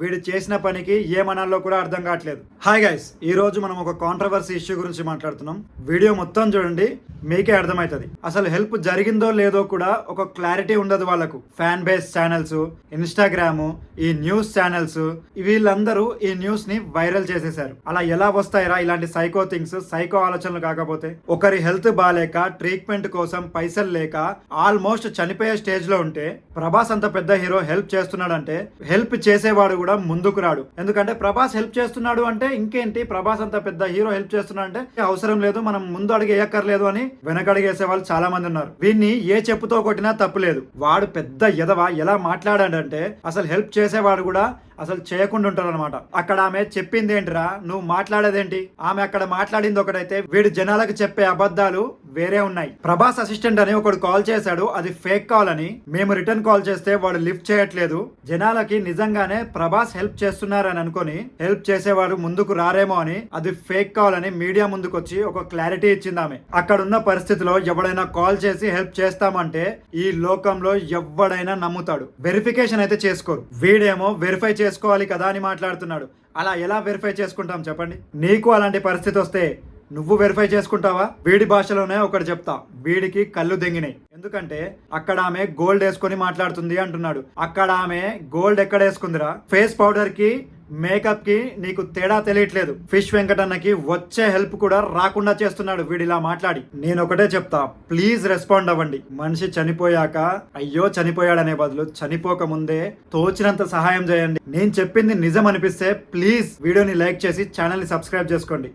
వీడు చేసిన పనికి ఏమనాలో కూడా అర్థం కావట్లేదు. హాయ్ గైస్ ఈ రోజు మనం ఒక కాంట్రవర్సీ ఇష్యూ గురించి మాట్లాడుతున్నాం. వీడియో మొత్తం చూడండి. మీకే అర్థమవుతుంది అసలు హెల్ప్ జరిగిందో లేదో కూడా ఒక క్లారిటీ ఉండదు వాళ్ళకు. ఫ్యాన్ బేస్ ఛానల్స్ ఇన్స్టాగ్రామ్ ఈ న్యూస్ ఛానల్స్ వీళ్ళందరూ ఈ న్యూస్ని వైరల్ చేసేసారు అలా ఎలా వస్తాయరా ఇలాంటి సైకో థింగ్స్ సైకో ఆలోచనలు కాకపోతే? ఒకరి హెల్త్ బాగాలేక ట్రీట్మెంట్ కోసం పైసలు లేక ఆల్మోస్ట్ చనిపోయే స్టేజ్లో ఉంటే ప్రభాస్ అంత పెద్ద హీరో హెల్ప్ చేస్తున్నాడంటే హెల్ప్ చేసేవాడు కూడా ముందుకు రాడు. ఎందుకంటే ప్రభాస్ హెల్ప్ చేస్తున్నాడు అంటే ఇంకేంటి? ప్రభాస్ అంత పెద్ద హీరో హెల్ప్ చేస్తున్నాడు అంటే అవసరం లేదు మనం ముందు అడిగి వేయక్కర్లేదు అని వెనకడిగేసే వాళ్ళు చాలా మంది ఉన్నారు. వీన్ని ఏ చెప్పుతో కొట్టినా తప్పులేదు వాడు పెద్ద ఎదవ ఎలా మాట్లాడాడంటే అసలు హెల్ప్ చేసేవాడు కూడా అసలు చేయకుండా ఉంటారు అనమాట అక్కడ ఆమె చెప్పింది ఏంటిరా? నువ్వు మాట్లాడేదేంటి? ఆమె అక్కడ మాట్లాడింది ఒకటైతే వీడు జనాలకు చెప్పే అబద్ధాలు వేరే ఉన్నాయి. ప్రభాస్ అసిస్టెంట్ అని ఒకడు కాల్ చేశాడు. అది ఫేక్ కాల్ అని. మేము రిటర్న్ కాల్ చేస్తే వాడు లిఫ్ట్ చేయట్లేదు. జనాలకి నిజంగానే ప్రభాస్ హెల్ప్ చేస్తున్నారని అనుకొని హెల్ప్ చేసేవాడు ముందుకు రారేమో అని. అది ఫేక్ కాల్ అని మీడియా ముందుకు వచ్చి ఒక క్లారిటీ ఇచ్చింది ఆమె. అక్కడున్న పరిస్థితిలో ఎవడైనా కాల్ చేసి హెల్ప్ చేస్తామంటే ఈ లోకంలో ఎవడైనా నమ్ముతాడు. వెరిఫికేషన్ అయితే చేసుకోరు. వీడేమో వెరిఫై చేసుకోవాలి కదా అని మాట్లాడుతున్నాడు. అలా ఎలా వెరిఫై చేసుకుంటాం చెప్పండి? నీకు అలాంటి పరిస్థితి వస్తే నువ్వు వెరిఫై చేసుకుంటావా? వీడి భాషలోనే ఒకటి చెప్తా. వీడికి కళ్ళు దెంగినాయి. ఎందుకంటే అక్కడ ఆమె గోల్డ్ వేసుకొని మాట్లాడుతుంది అంటున్నాడు. అక్కడ ఆమె గోల్డ్ ఎక్కడ వేసుకుందిరా? ఫేస్ పౌడర్కి మేకప్కి నీకు తేడా తెలియట్లేదు. ఫిష్ వెంకటన్నకి వచ్చే హెల్ప్ కూడా రాకుండా చేస్తున్నాడు వీడిలా మాట్లాడి. నేను ఒకటే చెప్తా ప్లీజ్ రెస్పాండ్ అవ్వండి. మనిషి చనిపోయాక అయ్యో చనిపోయాడనే బదులు చనిపోక ముందే తోచినంత సహాయం చేయండి. నేను చెప్పింది నిజం అనిపిస్తే ప్లీజ్ వీడియోని లైక్ చేసి ఛానల్ని సబ్స్క్రైబ్ చేసుకోండి.